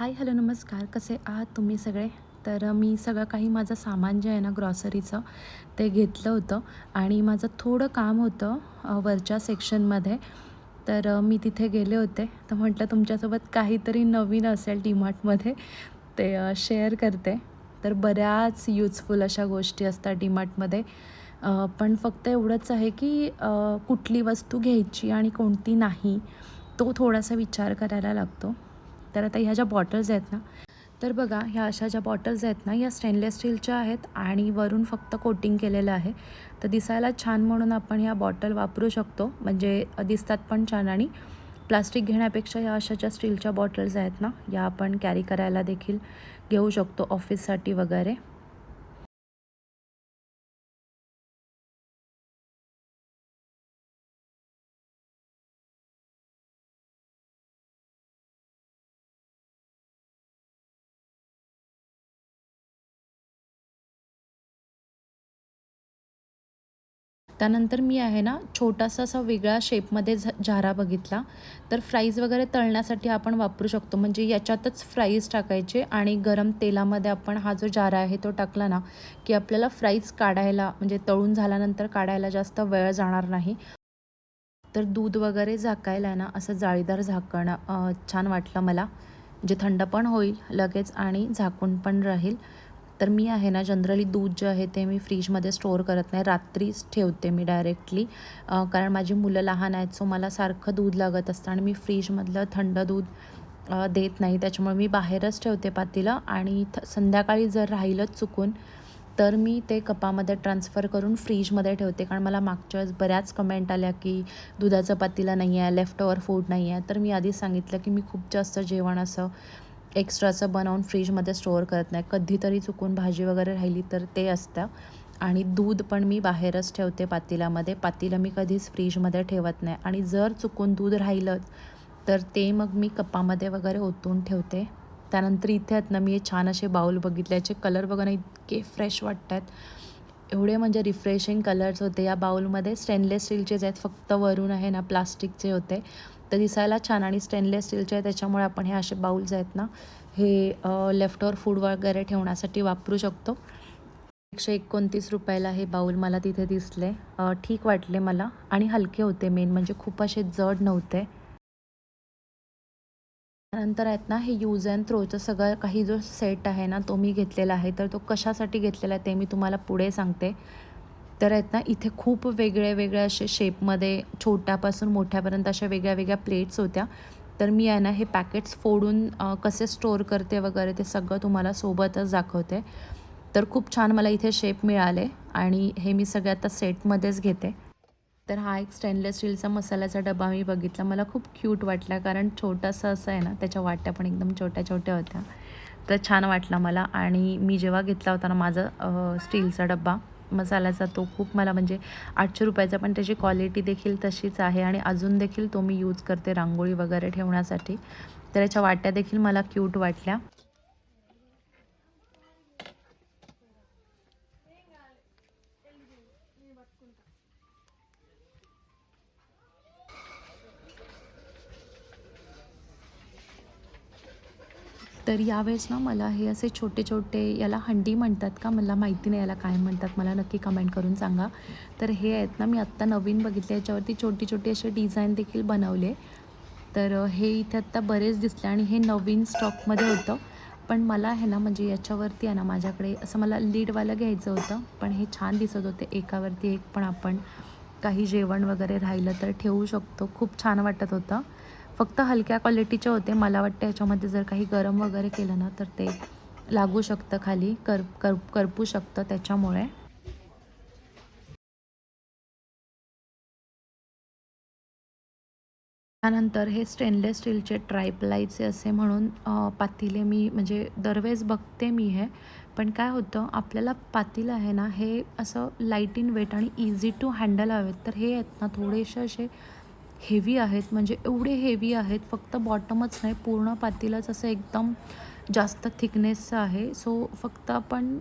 Hi hello नमस्कार. कसे आहात तुम्ही सगळे? तर मी सगळं काही माझं सामान जे आहे ना ग्रॉसरीचं ते घेतलं होतं. आणि माझं थोडं काम होतं वरच्या सेक्शनमध्ये तर मी तिथे गेले होते. तर म्हटलं तुमच्यासोबत काहीतरी नवीन असेल डीमार्टमध्ये ते शेअर करते. तर बऱ्याच यूजफुल अशा गोष्टी असतात डीमार्टमध्ये. पण फक्त एवढंच आहे की कुठली वस्तू घ्यायची आणि कोणती नाही तो थोडासा विचार करायला लागतो. तर आता ह्या ज्या बॉटल्स आहेत ना तर बघा ह्या अशा ज्या बॉटल्स आहेत ना या स्टेनलेस स्टीलच्या आहेत आणि वरून फक्त कोटिंग केलेलं आहे. तर दिसायला छान म्हणून आपण ह्या बॉटल वापरू शकतो. म्हणजे दिसतात पण छान आणि प्लास्टिक घेण्यापेक्षा ह्या अशा ज्या स्टीलच्या बॉटल्स आहेत ना या आपण कॅरी करायला देखील घेऊ शकतो ऑफिससाठी वगैरे. त्यानंतर मी आहे ना छोटासा असा वेगळा शेपमध्ये झ झारा बघितला. तर फ्राईज वगैरे तळण्यासाठी आपण वापरू शकतो. म्हणजे याच्यातच फ्राईज टाकायचे आणि गरम तेलामध्ये आपण हा जो जारा आहे तो टाकला ना की आपल्याला फ्राईज काढायला म्हणजे तळून झाल्यानंतर काढायला जास्त वेळ जाणार नाही. तर दूध वगैरे झाकायला ना असं जाळीदार झाकण छान वाटलं मला. म्हणजे थंड पण होईल लगेच आणि झाकून पण राहील. तर मी आहे ना जनरली दूध जे आहे ते मी फ्रीजमध्ये स्टोअर करत नाही. रात्रीच ठेवते मी डायरेक्टली कारण माझी मुलं लहान आहेत सो मला सारखं दूध लागत असतं आणि मी फ्रीजमधलं थंड दूध देत नाही. त्याच्यामुळे मी बाहेरच ठेवते पातीला आणि थ संध्याकाळी जर राहिलंच चुकून तर मी ते कपामध्ये ट्रान्सफर करून फ्रीजमध्ये ठेवते. कारण मला मागच्या वेळेस बऱ्याच कमेंट आल्या की दुधाचं पातीला नाही आहे लेफ्ट ओवर फूड नाही आहे तर मी आधीच सांगितलं की मी खूप जास्त जेवण असं एक्स्ट्राचं बनवून फ्रीजमध्ये स्टोअर करत नाही. कधीतरी चुकून भाजी वगैरे राहिली तर ते असतं. आणि दूध पण मी बाहेरच ठेवते पातेल्यामध्ये पातेलं मी कधीच फ्रीजमध्ये ठेवत नाही. आणि जर चुकून दूध राहिलं तर ते मग मी कपामध्ये वगैरे ओतून ठेवते. त्यानंतर इथे आहेत ना मी छान असे बाऊल बघितल्याचे कलर बघणं इतके फ्रेश वाटत आहेत एवढे म्हणजे रिफ्रेशिंग कलर्स होते. या बाऊलमध्ये स्टेनलेस स्टीलचेच आहेत फक्त वरून आहे ना प्लास्टिकचे होते. तर दिसायला छान आणि स्टेनलेस स्टीलचे आहे त्याच्यामुळे आपण हे असे बाउल्स आहेत ना हे लेफ्ट ओवर फूड वगैरे ठेवण्यासाठी वापरू शकतो. एकशे एकोणतीस रुपयाला हे बाऊल मला तिथे दिसले. ठीक वाटले मला आणि हलके होते मेन म्हणजे खूप असे जड नव्हते. त्यानंतर आहेत ना हे यूज अँड थ्रोचं सगळं काही जो सेट आहे ना तो मी घेतलेला आहे. तर तो कशासाठी घेतलेला आहे ते मी तुम्हाला पुढे सांगते. तर आहेत ना इथे खूप वेगळे वेगळ्या असे शेपमध्ये छोट्यापासून मोठ्यापर्यंत अशा वेगळ्या वेगळ्या प्लेट्स होत्या. तर मी आहे ना हे पॅकेट्स फोडून कसे स्टोअर करते वगैरे ते सगळं तुम्हाला सोबतच दाखवते. तर खूप छान मला इथे शेप मिळाले आणि हे मी सगळे आता सेटमध्येच घेते. तर हा एक स्टेनलेस स्टीलचा मसाल्याचा डबा मी बघितला. मला खूप क्यूट वाटला कारण छोटासा असं आहे ना त्याच्या वाट्या पण एकदम छोट्या छोट्या होत्या. तर छान वाटला मला आणि मी जेव्हा घेतला होता ना माझा स्टीलचा डब्बा मसाल्याचा तो खूप मला म्हणजे आठशे रुपयाचा पण त्याची क्वालिटी देखील तशीच आहे आणि अजून देखील तो मी यूज करते रांगोळी वगैरे ठेवण्यासाठी. तर याच्या वाट्या देखील मला क्यूट वाटल्या. तर यावेळेस ना मला हे असे छोटे छोटे याला हंडी म्हणतात का? मला माहिती नाही याला काय म्हणतात. मला नक्की कमेंट करून सांगा. तर हे आहेत ना मी आत्ता नवीन बघितले. याच्यावरती छोटी छोटी असे डिझाईन देखील बनवले. तर हे इथे आत्ता बरेच दिसले आणि हे नवीन स्टॉकमध्ये होतं. पण मला हे ना म्हणजे याच्यावरती आहे ना माझ्याकडे असं मला लीडवालं घ्यायचं होतं. पण हे छान दिसत होते. एकावरती एक पण आपण काही जेवण वगैरे राहिलं तर ठेवू शकतो. खूप छान वाटत होतं. फक्त हलक्या क्वालिटीचे होते. मला वाटतं याच्यामध्ये जर काही गरम वगैरे केलं ना तर ते लागू शकतं खाली. कर कर करपू शकतं त्याच्यामुळे. त्यानंतर हे स्टेनलेस स्टीलचे ट्रायप्लायचे असे म्हणून अ, पातेले मी म्हणजे दरवेळेस बघते मी हे. पण काय होतं आपल्याला पातेलं आहे ना हे असं लाइट इन वेट आणि इझी टू हँडल हवेत. तर हे आहेत ना थोडेसे असे हेवी आहेत म्हणजे एवढे हेवी आहेत फक्त बॉटमच नाही पूर्ण पातीलाच असं एकदम जास्त थिकनेसचं आहे. सो फक्त आपण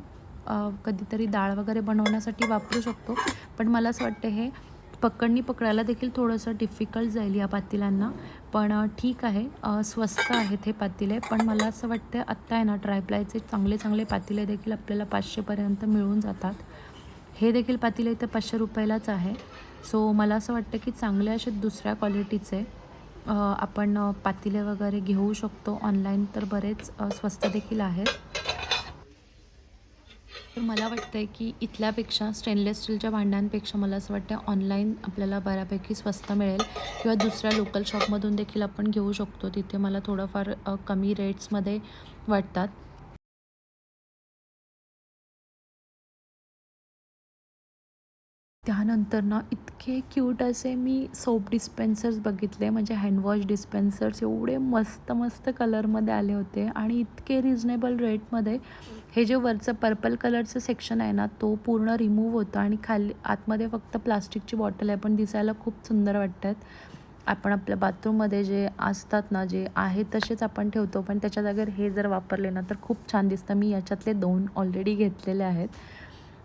कधीतरी डाळ वगैरे बनवण्यासाठी वापरू शकतो. पण मला असं वाटतं हे पकडणी पकडायला देखील थोडंसं डिफिकल्ट जाईल या पातेल्यांना पण ठीक आहे. स्वस्त आहेत हे पातेले. पण मला असं वाटतं आत्ता आहे ना ट्रायप्लायचे चांगले चांगले पातेले देखील आपल्याला पाचशेपर्यंत मिळून जातात. हे देखील पातेले इथं पाचशे रुपयालाच आहे. सो मला असं वाटतं की चांगले असे दुसऱ्या क्वालिटीचे आपण पातिले पातेले वगैरे घेऊ शकतो. ऑनलाईन तर बरेच स्वस्त देखील आहेत. तर मला वाटतं आहे की इथल्यापेक्षा स्टेनलेस स्टीलच्या भांड्यांपेक्षा मला असं वाटतं ऑनलाईन आपल्याला बऱ्यापैकी स्वस्त मिळेल. किंवा दुसऱ्या लोकल शॉपमधून देखील आपण घेऊ शकतो. तिथे मला थोडंफार कमी रेट्समध्ये वाटतात. त्यानंतर ना इतके क्यूट असे मी सोप डिस्पेन्सर्स बघितले म्हणजे हँडवॉश डिस्पेन्सर्स एवढे मस्त मस्त कलरमध्ये आले होते आणि इतके रिजनेबल रेटमध्ये हे जे वरचं पर्पल कलरचं सेक्शन आहे ना तो पूर्ण रिमूव्ह होतं आणि खाली आतमध्ये फक्त प्लास्टिकची बॉटल आहे पण दिसायला खूप सुंदर वाटतात. आपण आपल्या बाथरूममध्ये जे असतात ना जे आहे तसेच आपण ठेवतो पण त्याच्या जागेवर हे जर वापरले ना तर खूप छान दिसतं. मी याच्यातले दोन ऑलरेडी घेतलेले आहेत.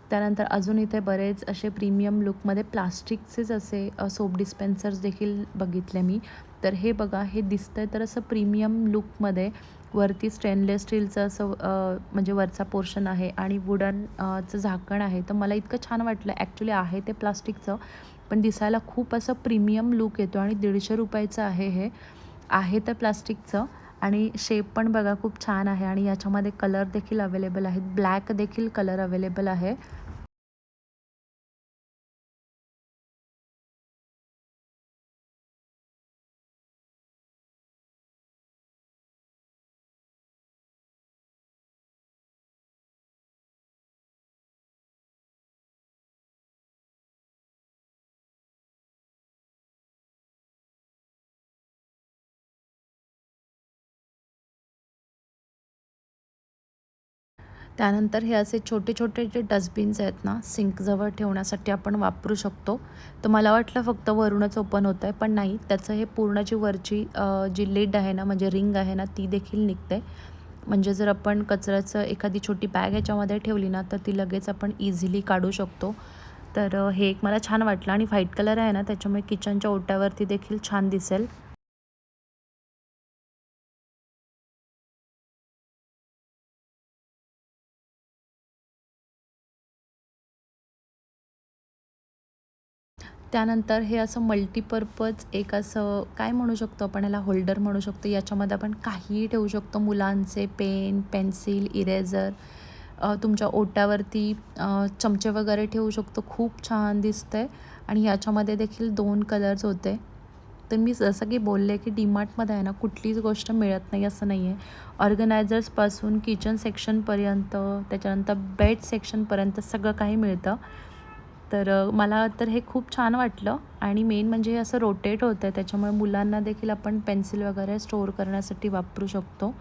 त्यानंतर अजून इथे बरेच असे प्रीमियम लुकमध्ये प्लास्टिकचेच असे सोप डिस्पेन्सर्स देखील बघितले मी. तर हे बघा हे दिसतं आहे तर असं प्रीमियम लुकमध्ये वरती स्टेनलेस स्टीलचं असं म्हणजे वरचा पोर्शन आहे आणि वुडनचं झाकण आहे. तर मला इतकं छान वाटलं. ॲक्च्युली आहे ते प्लास्टिकचं पण दिसायला खूप असं प्रीमियम लुक येतो आणि दीडशे रुपयाचं आहे हे. आहे तर प्लास्टिकचं आणि शेप पण बघा खूप छान आहे आणि याच्यामध्ये कलर देखील अवेलेबल आहेत. ब्लॅक देखील कलर अवेलेबल आहे. त्यानंतर हे असे छोटे छोटे जे डस्टबिन्स आहेत ना सिंकजवळ ठेवण्यासाठी आपण वापरू शकतो. तर मला वाटलं फक्त वरूनच ओपन होतं आहे पण नाही त्याचं हे पूर्ण जी वरची जी लिड आहे ना म्हणजे रिंग आहे ना ती देखील निघते. म्हणजे जर आपण कचऱ्याचं एखादी छोटी बॅग ह्याच्यामध्ये ठेवली ना तर ती लगेच आपण इझिली काढू शकतो. तर हे एक मला छान वाटलं आणि व्हाईट कलर आहे ना त्याच्यामुळे किचनच्या ओट्यावरती देखील छान दिसेल. त्यानंतर हे असं मल्टीपर्पज एक असं काय म्हणू शकतो आपण याला होल्डर म्हणू शकतो. याच्यामध्ये आपण काहीही ठेवू शकतो. मुलांचे पेन पेन्सिल इरेझर तुमच्या ओट्यावरती चमचे वगैरे ठेवू शकतो. खूप छान दिसतंय. आणि याच्यामध्ये देखील दोन कलर्स होते. तर मी जसं की बोलले की डीमार्टमध्ये आहे ना कुठलीच गोष्ट मिळत नाही असं नाही आहे ऑर्गनायझर्सपासून किचन सेक्शनपर्यंत त्याच्यानंतर बेड सेक्शनपर्यंत सगळं काही मिळतं. तर मला तर हे खूप छान वाटलं. आणि मेन म्हणजे हे असं रोटेट होतं आहे त्याच्यामुळे मुलांना देखील आपण पेन्सिल वगैरे स्टोअर करण्यासाठी वापरू शकतो.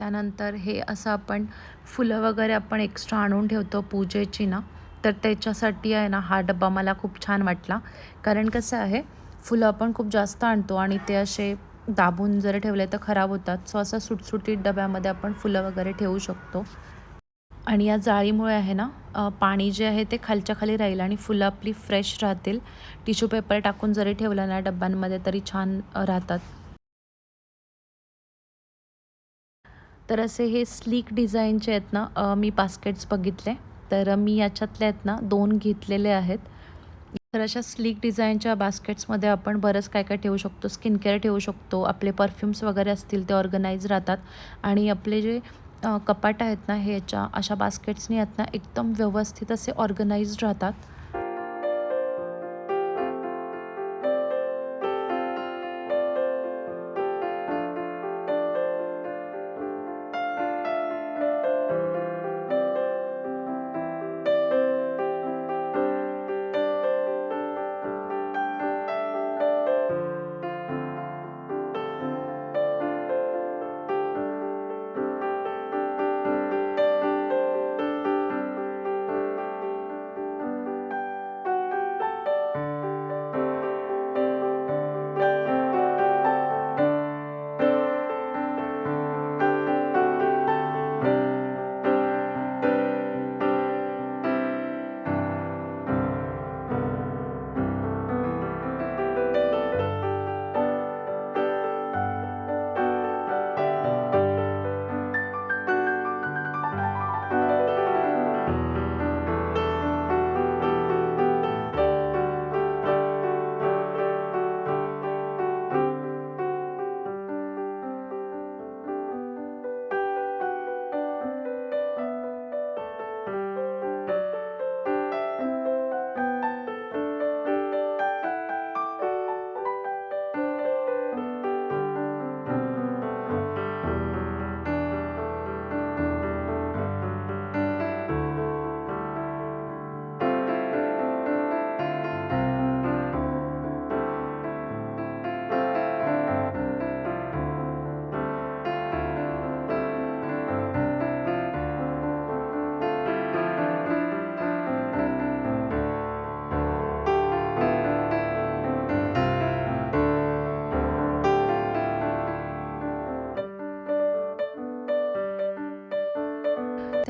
त्यानंतर हे असं आपण फुलं वगैरे आपण एक्स्ट्रा आणून ठेवतो पूजेची ना. तर त्याच्यासाठी आहे ना हा डब्बा मला खूप छान वाटला. कारण कसं आहे फुलं आपण खूप जास्त आणतो आणि ते असे दाबून जर ठेवले तर खराब होतात. सो असं सुटसुटीत डब्यामध्ये आपण फुलं वगैरे ठेवू शकतो. आणि या जाळीमुळे आहे ना पाणी जे आहे ते खालच्या खाली राहील आणि फुलं आपली फ्रेश राहतील. टिश्यू पेपर टाकून जरी ठेवलं ना डब्यांमध्ये तरी छान राहतात. तर असे हे स्लीक डिझाईनचे आहेत ना मी बास्केट्स बघितले. तर मी याच्यातले आहेत ना दोन घेतलेले आहेत. तर अशा स्लीक डिझाईनच्या बास्केट्समध्ये आपण बरंच काय काय ठेवू शकतो. स्किन केअर ठेवू शकतो. आपले परफ्यूम्स वगैरे असतील ते ऑर्गनाईज राहतात. आणि आपले जे कपाट आहेत ना ह्याच्या अशा बास्केट्सनी आहेत ना एकदम व्यवस्थित असे ऑर्गनाइज्ड राहतात.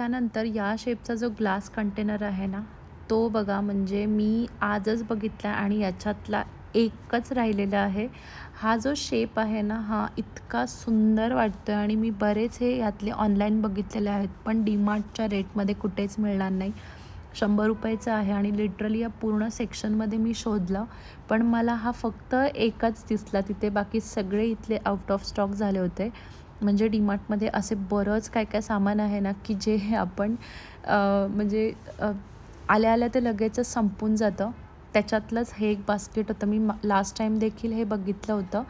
त्यानंतर या शेपचा जो ग्लास कंटेनर आहे ना तो बघा म्हणजे मी आजच बघितला आणि याच्यातला एकच राहिलेला आहे. हा जो शेप आहे ना हा इतका सुंदर वाटतो आहे आणि मी बरेच हे यातले ऑनलाईन बघितलेले आहेत पण डीमार्टच्या रेटमध्ये कुठेच मिळणार नाही. शंभर रुपयाचा आहे आणि लिटरली या पूर्ण सेक्शनमध्ये मी शोधला पण मला हा फक्त एकच दिसला. तिथे बाकी सगळे इथले आउट ऑफ स्टॉक झाले होते. म्हणजे डीमार्टमध्ये असे बरंच काय काय सामान आहे ना की जे आपण म्हणजे आल्या आल्या ते लगेचच संपून जातं. त्याच्यातलंच हे एक बास्केट होतं. मी लास्ट टाईम देखील हे बघितलं होतं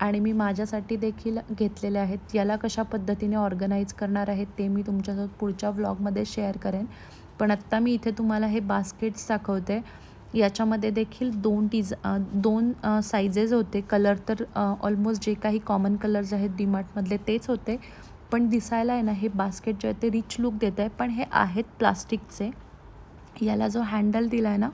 आणि मी माझ्यासाठी देखील घेतलेले आहेत. याला कशा पद्धतीने ऑर्गनाईज करणार आहेत ते मी तुमच्यासोबत पुढच्या व्लॉगमध्ये शेअर करेन. पण आत्ता मी इथे तुम्हाला हे बास्केट्स दाखवते. याच्यामध्ये देखील दोन डिझ दोन साईजेस होते. कलर तर ऑलमोस्ट जे काही कॉमन कलर्स आहेत डीमार्टमधले तेच होते. पण दिसायला आहे ना हे बास्केट जे आहे ते रिच लुक देत आहे. पण हे आहेत प्लास्टिकचे याला जो हँडल दिला आहे ना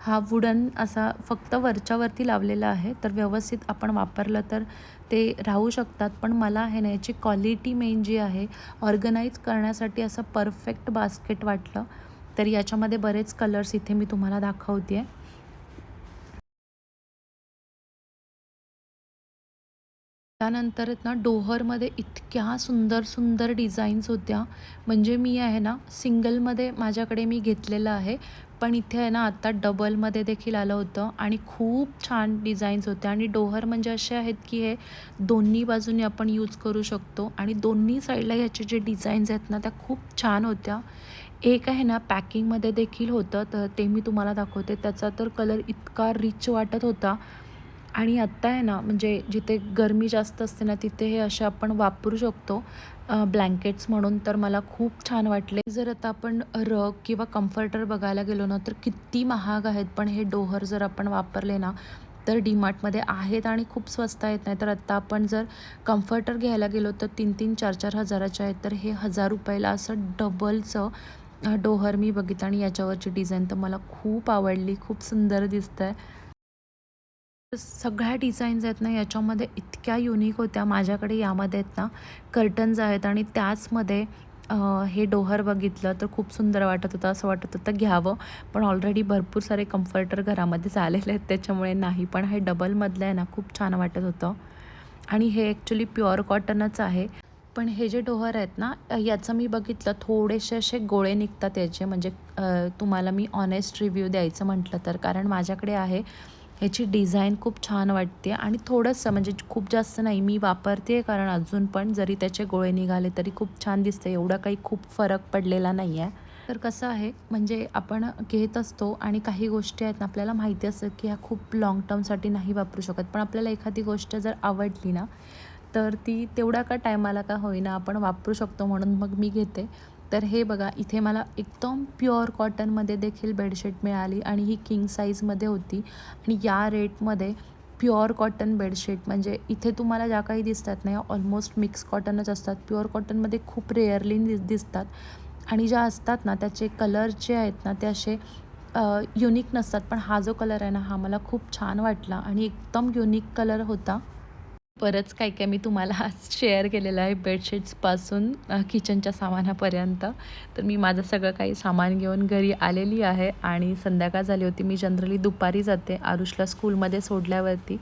हा वुडन असा फक्त वरच्यावरती लावलेला आहे. तर व्यवस्थित आपण वापरलं तर ते राहू शकतात. पण मला आहे ना याची क्वालिटी मेन जी आहे ऑर्गनाईज करण्यासाठी असं परफेक्ट बास्केट वाटलं. तर याच्यामध्ये बरेच कलर्स इथे मी तुम्हाला दाखवते आहे त्यानंतर ना डोहरमध्ये इतक्या सुंदर सुंदर डिझाईन्स होत्या. म्हणजे मी आहे ना सिंगलमध्ये माझ्याकडे मी घेतलेलं आहे. पण इथे आहे ना आत्ता डबलमध्ये देखील आलं होतं आणि खूप छान डिझाईन्स होत्या. आणि डोहर म्हणजे असे आहेत की हे दोन्ही बाजूने आपण यूज करू शकतो. आणि दोन्ही साईडला ह्याचे जे डिझाईन्स आहेत ना त्या खूप छान होत्या. एक आहे ना पॅकिंगमध्ये देखील होतं तर ते मी तुम्हाला दाखवते. त्याचा तर कलर इतका रिच वाटत होता. आणि आत्ता आहे ना म्हणजे जिथे गरमी जास्त असते ना तिथे हे असे आपण वापरू शकतो. ब्लँकेट्स म्हणून तर मला खूप छान वाटले. जर आता आपण रग किंवा कम्फर्टर बघायला गेलो ना तर किती महाग आहेत. पण हे डोहर जर आपण वापरले ना तर डीमार्टमध्ये आहेत आणि खूप स्वस्त आहेत. नाही तर आत्ता आपण जर कम्फर्टर घ्यायला गेलो तर तीन तीन चार चार हजाराचे आहेत. तर हे हजार रुपयाला असं डबलचं डोहर मी बघितला आणि याच्यावरची डिझाईन तर मला खूप आवडली खूप सुंदर दिसतं आहे सगळ्या डिझाईन्स आहेत ना याच्यामध्ये इतक्या युनिक होत्या माझ्याकडे यामध्ये आहेत ना कर्टन्स आहेत आणि त्याचमध्ये हे डोहर बघितलं तर खूप सुंदर वाटत होतं असं वाटत होतं घ्यावं. पण ऑलरेडी भरपूर सारे कम्फर्टर घरामध्ये झालेले आहेत त्याच्यामुळे नाही. पण हे डबलमधलं आहे ना खूप छान वाटत होतं. आणि हे ॲक्च्युली प्युअर कॉटनच आहे. पण हे जे डोहर आहेत ना याचं मी बघितलं थोडेसे असे गोळे निघतात याचे. म्हणजे तुम्हाला मी ऑनेस्ट रिव्ह्यू द्यायचं म्हटलं तर. कारण माझ्याकडे आहे ह्याची डिझाईन खूप छान वाटते. आणि थोडंसं म्हणजे खूप जास्त नाही मी वापरते कारण अजून पण जरी त्याचे गोळे निघाले तरी खूप छान दिसते एवढा काही खूप फरक पडलेला नाही आहे. तर कसं आहे म्हणजे आपण घेत असतो आणि काही गोष्टी आहेत ना आपल्याला माहिती असतं की ह्या खूप लाँग टर्मसाठी नाही वापरू शकत. पण आपल्याला एखादी गोष्ट जर आवडली ना तर ती तेवढा का टायमाला का होईना आपण वापरू शकतो म्हणून मग मी घेते. तर हे बघा इथे मला एकदम प्युअर कॉटनमध्ये देखील बेडशीट मिळाली आणि ही किंग साईजमध्ये होती. आणि या रेटमध्ये प्युअर कॉटन बेडशीट म्हणजे इथे तुम्हाला ज्या काही दिसतात ना ऑलमोस्ट मिक्स कॉटनच असतात. प्युअर कॉटनमध्ये खूप रेअरली दिस दिसतात. आणि ज्या असतात ना त्याचे कलर जे आहेत ना ते असे युनिक नसतात. पण हा जो कलर आहे ना हा मला खूप छान वाटला. आणि एकदम युनिक कलर होता. बरंच काय काय मी तुम्हाला आज शेअर केलेलं आहे बेडशीट्सपासून किचनच्या सामानापर्यंत. तर मी माझं सगळं काही सामान घेऊन घरी आलेली आहे आणि संध्याकाळ झाली होती. मी जनरली दुपारी जाते आरुषला स्कूलमध्ये सोडल्यावरती.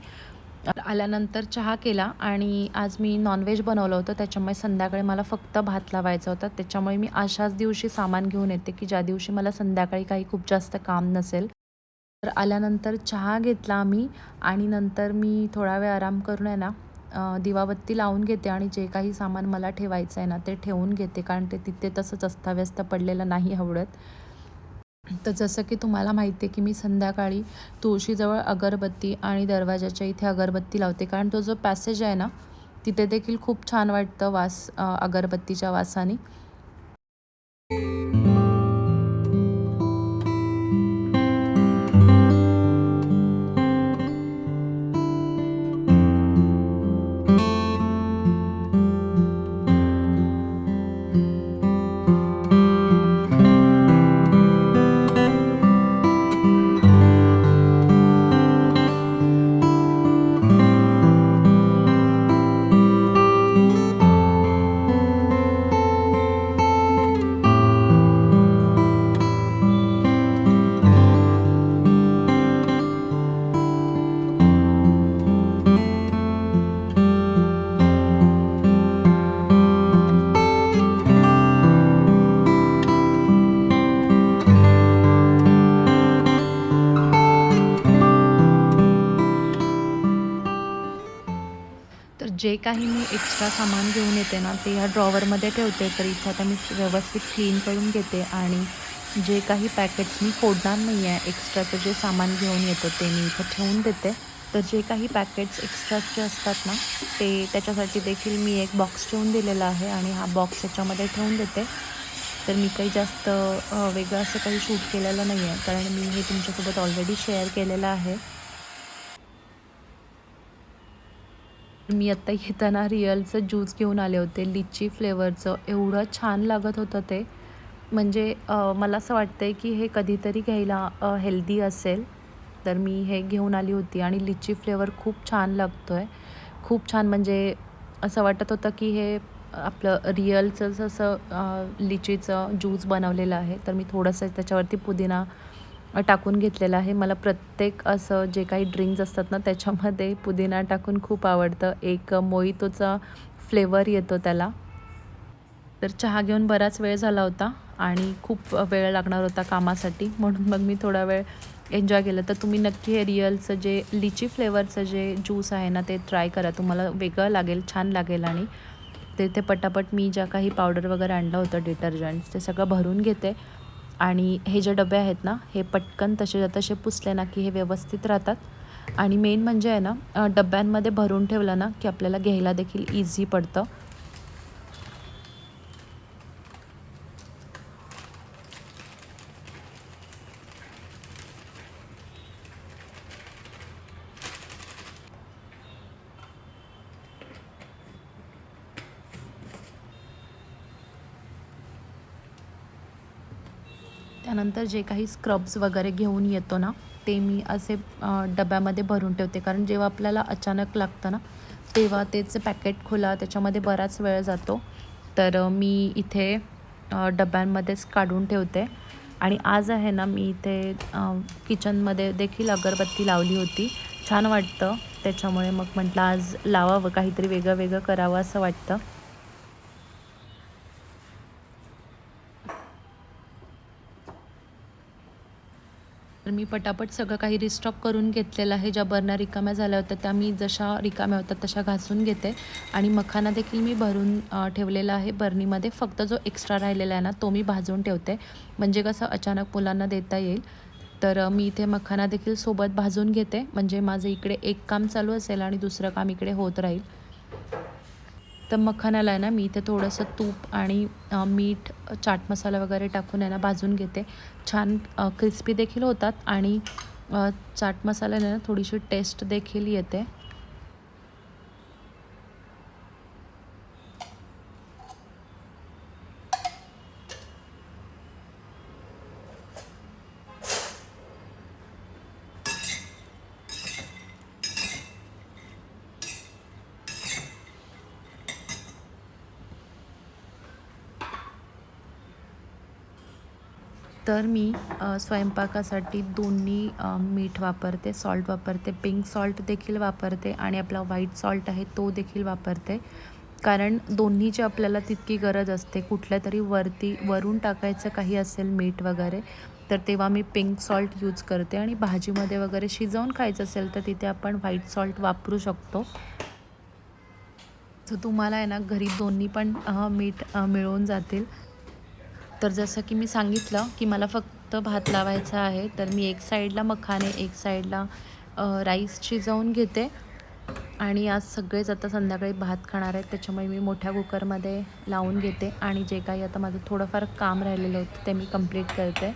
आल्यानंतर चहा केला आणि आज मी नॉनव्हेज बनवलं होतं. त्याच्यामुळे संध्याकाळी मला फक्त भात लावायचा होता. त्याच्यामुळे मी अशाच दिवशी सामान घेऊन येते की ज्या दिवशी मला संध्याकाळी काही खूप जास्त काम नसेल तर आल्यानंतर चहा घेतला आम्ही आणि नंतर मी थोडा वेळ आराम करून आहे ना दिवाबत्ती लावून घेते आणि जे काही सामान मला ठेवायचं आहे ना ते ठेवून घेते कारण ते तिथे तसंच अस्ताव्यस्त पडलेलं नाही आवडत तर जसं की तुम्हाला माहिती आहे की मी संध्याकाळी तुळशीजवळ अगरबत्ती आणि दरवाजाच्या इथे अगरबत्ती लावते कारण तो जो पॅसेज आहे ना तिथे देखील खूप छान वाटतं वास अगरबत्तीच्या वासाने. काही मी एक्स्ट्रा सामान घेऊन येते ना ते ह्या ड्रॉवरमध्ये ठेवते तर इथं आता मी व्यवस्थित क्लीन करून घेते आणि जे काही पॅकेट्स मी फोडणार नाही आहे एक्स्ट्राचं जे सामान घेऊन येतं ते मी इथं ठेवून देते. तर जे काही पॅकेट्स एक्स्ट्राचे असतात ना ते त्याच्यासाठी देखील मी एक बॉक्स ठेवून दिलेला आहे आणि हा बॉक्स याच्यामध्ये ठेवून देते. तर मी काही जास्त वेगळं असं काही शूट केलेलं नाही आहे कारण मी हे तुमच्यासोबत ऑलरेडी शेअर केलेलं आहे. मी आत्ता येताना रिअलचं ज्यूस घेऊन आले होते लिची फ्लेवरचं. एवढं छान लागत होतं ते. म्हणजे मला असं वाटतं आहे की हे कधीतरी घ्यायला हेल्दी असेल. तर मी हे घेऊन आली होती आणि लिची फ्लेवर खूप छान लागतो आहे खूप छान म्हणजे असं वाटत होतं की हे आपलं रिअलचं जसं लिचीचं ज्यूस बनवलेलं आहे तर मी थोडंसं त्याच्यावरती पुदिना टाकून घेतलेलं आहे. मला प्रत्येक असं जे काही ड्रिंक्स असतात ना त्याच्यामध्ये पुदिना टाकून खूप आवडतं. एक मोहितोचा फ्लेवर येतो त्याला. तर चहा घेऊन बराच वेळ झाला होता आणि खूप वेळ लागणार होता कामासाठी. म्हणून मग मी थोडा वेळ एन्जॉय केलं. तर तुम्ही नक्की हे रिअलचं जे लिची फ्लेवरचं जे ज्यूस आहे ना ते ट्राय करा. तुम्हाला वेगळं लागेल छान लागेल आणि ते ते पटापट मी ज्या काही पावडर वगैरे आणलं होतं डिटर्जंट ते सगळं भरून घेते. आणि हे जे डबे आहेत ना हे पटकन तसे तसे पुसले ना की हे व्यवस्थित राहतात. आणि मेन म्हणजे आहे ना डब्यांमध्ये भरून ठेवलं ना की आपल्याला घ्यायला देखील इझी पडतं. त्यानंतर जे काही स्क्रब्स वगैरे घेऊन येतो ना ते मी असे डब्यामध्ये भरून ठेवते. कारण जेव्हा आपल्याला अचानक लागतं ना तेव्हा तेच पॅकेट खोला त्याच्यामध्ये बराच वेळ जातो. तर मी इथे डब्यांमध्येच काढून ठेवते. आणि आज आहे ना मी इथे किचनमध्ये देखील अगरबत्ती लावली होती. छान वाटतं. त्याच्यामुळे मग म्हटलं आज लावावं काहीतरी वेगळं वेगळं करावं असं वाटतं. मी पटापट सगळं काही रिस्टॉप करून घेतलेलं आहे. ज्या बर्ना रिकाम्या झाल्या होत्या त्या मी जशा रिकाम्या होत्या तशा घासून घेते. आणि मखाना देखील मी भरून ठेवलेला आहे बर्नीमध्ये फक्त जो एक्स्ट्रा राहिलेला आहे ना तो मी भाजून ठेवते. म्हणजे कसं अचानक मुलांना देता येईल. तर मी इथे मखाना देखील सोबत भाजून घेते. म्हणजे माझं इकडे एक काम चालू असेल आणि दुसरं काम इकडे होत राहील. तर मखानाला आहे ना मी इथे थोडंसं तूप आणि मीठ चाट मसाला वगैरे टाकून आहे ना भाजून घेते. छान क्रिस्पी देखील होतात आणि चाट मसाल्याने ना थोडीशी टेस्ट देखील येते. तर मी स्वयंपाकासाठी दोन्ही मीठ वापरते सॉल्ट वापरते पिंक सॉल्ट देखील वापरते आणि आपला व्हाईट सॉल्ट आहे तो देखील वापरते. कारण दोन्हीची आपल्याला तितकी गरज असते कुठल्या तरी वरती वरून टाकायचं काही असेल मीठ वगैरे तर तेव्हा मी पिंक सॉल्ट यूज करते आणि भाजीमध्ये वगैरे शिजवून खायचं असेल तर तिथे आपण व्हाईट सॉल्ट वापरू शकतो. तर तुम्हाला आहे ना घरी दोन्ही पण मीठ मिळून जातील. तर जसं की मी सांगितलं की मला फक्त भात लावायचा आहे तर मी एक साईडला मखाने एक साईडला राईस शिजवून घेते. आणि आज सगळेच आता संध्याकाळी भात खाणार आहेत त्याच्यामुळे मी मोठ्या कुकरमध्ये लावून घेते. आणि जे काही आता माझं थोडंफार काम राहिलेलं होतं ते मी कंप्लीट करते.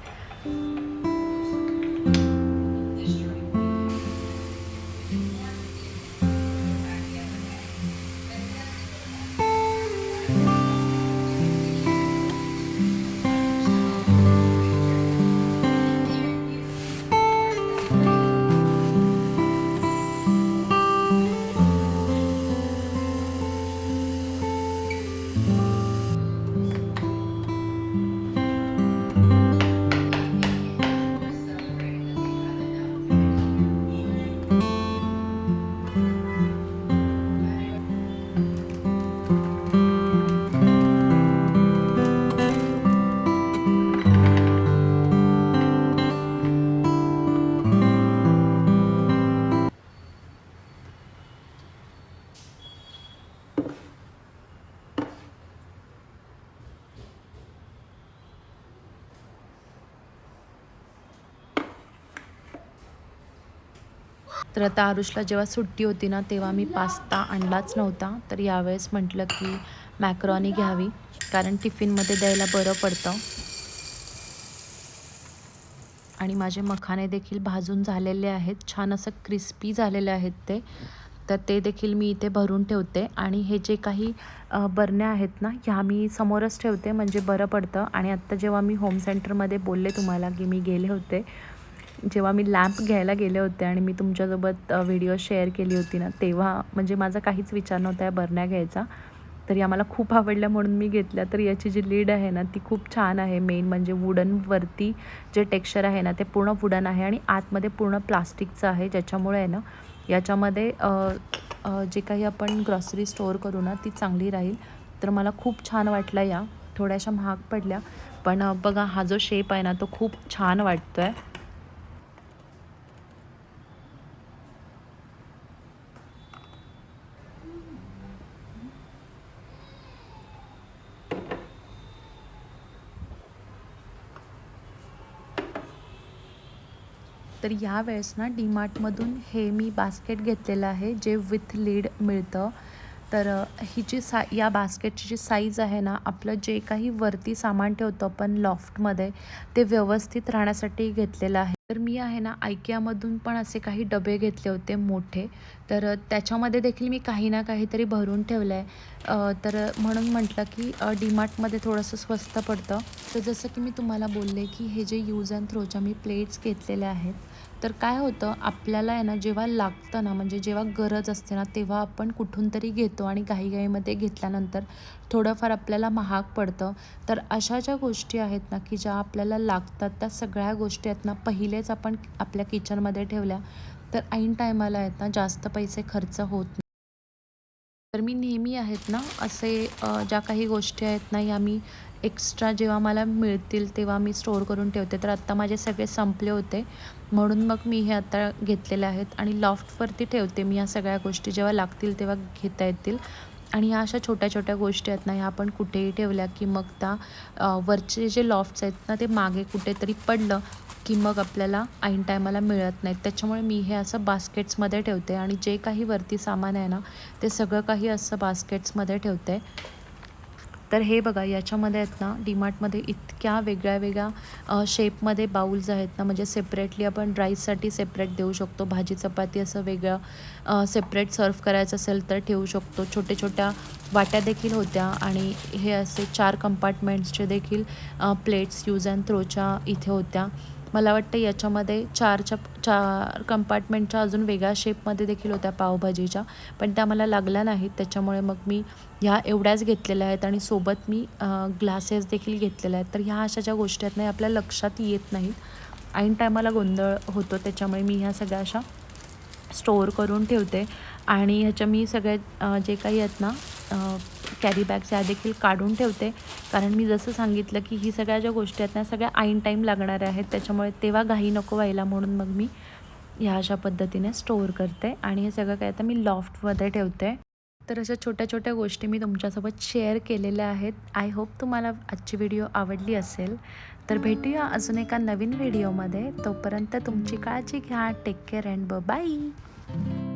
तर आता आरुषला जेव्हा सुट्टी होती ना तेव्हा मी पास्ता आणलाच नव्हता. तर यावेळेस म्हटलं की मॅक्रॉनी घ्यावी कारण टिफिनमध्ये द्यायला बरं पडतं. आणि माझे मखाने देखील भाजून झालेले आहेत. छान असं क्रिस्पी झालेले आहेत ते. तर ते देखील मी इथे भरून ठेवते. आणि हे जे काही बरण्या आहेत ना ह्या मी समोरच ठेवते म्हणजे बरं पडतं. आणि आत्ता जेव्हा मी होम सेंटरमध्ये बोलले तुम्हाला की मी गेले होते जेव्हा मी लॅम्प घ्यायला गेले होते आणि मी तुमच्यासोबत व्हिडिओ शेअर केली होती ना तेव्हा म्हणजे माझा काहीच विचार नव्हता या बरण्या घ्यायचा. तरी आम्हाला खूप आवडल्या म्हणून मी घेतल्या. तर याची जी लीड आहे ना ती खूप छान आहे. मेन म्हणजे वुडनवरती जे टेक्स्चर आहे ना ते पूर्ण वुडन आहे आणि आतमध्ये पूर्ण प्लास्टिकचं आहे. ज्याच्यामुळे आहे ना याच्यामध्ये जे काही आपण ग्रॉसरी स्टोअर करू ना ती चांगली राहील. तर मला खूप छान वाटलं या. थोड्याशा महाग पडल्या. पण बघा हा जो शेप आहे ना तो खूप छान वाटतो आहे तर यावेळेस ना डीमार्टमधून हे मी बास्केट घेतलेलं आहे जे विथ लीड मिळतं. तर ही जी सा या बास्केटची जी साईज आहे ना आपलं जे काही वरती सामान ठेवतो आपण लॉफ्टमध्ये ते व्यवस्थित राहण्यासाठी घेतलेलं आहे. तर मी आहे ना आयकियामधून पण असे काही डबे घेतले होते मोठे. तर त्याच्यामध्ये देखील मी काही ना काहीतरी भरून ठेवलं आहे तर म्हणून म्हटलं की डीमार्टमध्ये थोडंसं स्वस्त पडतं. तर जसं की मी तुम्हाला बोलले की हे जे यूज अँड थ्रोच्या मी प्लेट्स घेतलेल्या आहेत तर काय होतं आपल्याला आहे ना जेव्हा लागतं ना म्हणजे जेव्हा गरज असते ना तेव्हा आपण कुठून तरी घेतो आणि घाईघाईमध्ये घेतल्यानंतर थोडंफार आपल्याला महाग पडतं. तर अशा ज्या गोष्टी आहेत ना की ज्या आपल्याला लागतात त्या सगळ्या गोष्टी आहेत ना पहिलेच आपण आपल्या किचनमध्ये ठेवल्या तर ऐन टायमाला आहेत ना जास्त पैसे खर्च होत नाही. तर मी नेहमी आहेत ना असे ज्या काही गोष्टी आहेत ना या मी एक्स्ट्रा जेव्हा मला मिळतील तेव्हा मी स्टोअर करून ठेवते. तर आत्ता माझे सगळे संपले होते. म्हणून मग मी हे आता घेतलेले आहेत आणि लॉफ्टवरती ठेवते मी या सगळ्या गोष्टी. जेव्हा लागतील तेव्हा घेता येतील. आणि ह्या अशा छोट्या छोट्या गोष्टी आहेत ना ह्या आपण कुठेही ठेवल्या की मग त्या वरचे जे लॉफ्ट्स आहेत ना ते मागे कुठेतरी पडलं की मग आपल्याला ऐन टायमाला मिळत नाहीत. त्याच्यामुळे मी हे असं बास्केट्समध्ये ठेवते. आणि जे काही वरती सामान आहे ना ते सगळं काही असं बास्केट्समध्ये ठेवते. तर हे बघा याच्यामध्ये आहेत ना डीमार्टमध्ये इतक्या वेगळ्या वेगळ्या शेपमध्ये बाउल्स आहेत ना म्हणजे सेपरेटली आपण राईससाठी सेपरेट देऊ शकतो. भाजी चपाती असं वेगळं सेपरेट सर्व करायचं असेल तर ठेवू शकतो. छोटे छोट्या वाट्या देखील होत्या आणि हे असे चार कंपार्टमेंट्सचे देखील प्लेट्स यूज अँड थ्रोच्या इथे होत्या. मला वाटतं याच्यामध्ये चारच्या चार कंपार्टमेंटच्या अजून वेगळ्या शेपमध्ये देखील होत्या पावभाजीच्या. पण त्या मला लागल्या नाहीत. त्याच्यामुळे मग मी ह्या एवढ्याच घेतलेल्या आहेत आणि सोबत मी ग्लासेस देखील घेतलेल्या आहेत. तर ह्या अशा ज्या गोष्टी आहेत ना आपल्या लक्षात येत नाहीत. ऐन टायमाला गोंधळ होतो. त्याच्यामुळे मी ह्या सगळ्या अशा स्टोअर करून ठेवते. आणि ह्याच्या मी सगळ्यात जे काही आहेत ना कॅरी बॅग्स ह्या देखील काढून ठेवते. कारण मी जसं सांगितलं की ही सगळ्या ज्या गोष्टी आहेत ना सगळ्या ऐन टाईम लागणाऱ्या आहेत. त्याच्यामुळे तेव्हा घाई नको व्हायला म्हणून मग मी ह्या अशा पद्धतीने स्टोअर करते. आणि हे सगळं काय आता मी लॉफ्टमध्ये ठेवते. तर अशा छोट्या छोट्या गोष्टी मी तुमच्यासोबत शेअर केलेल्या आहेत. आय होप तुम्हाला आजची व्हिडिओ आवडली असेल. तर भेटूया अजून एका नवीन व्हिडिओमध्ये तोपर्यंत तुमची काळजी घ्या. टेक केअर अँड ब बाय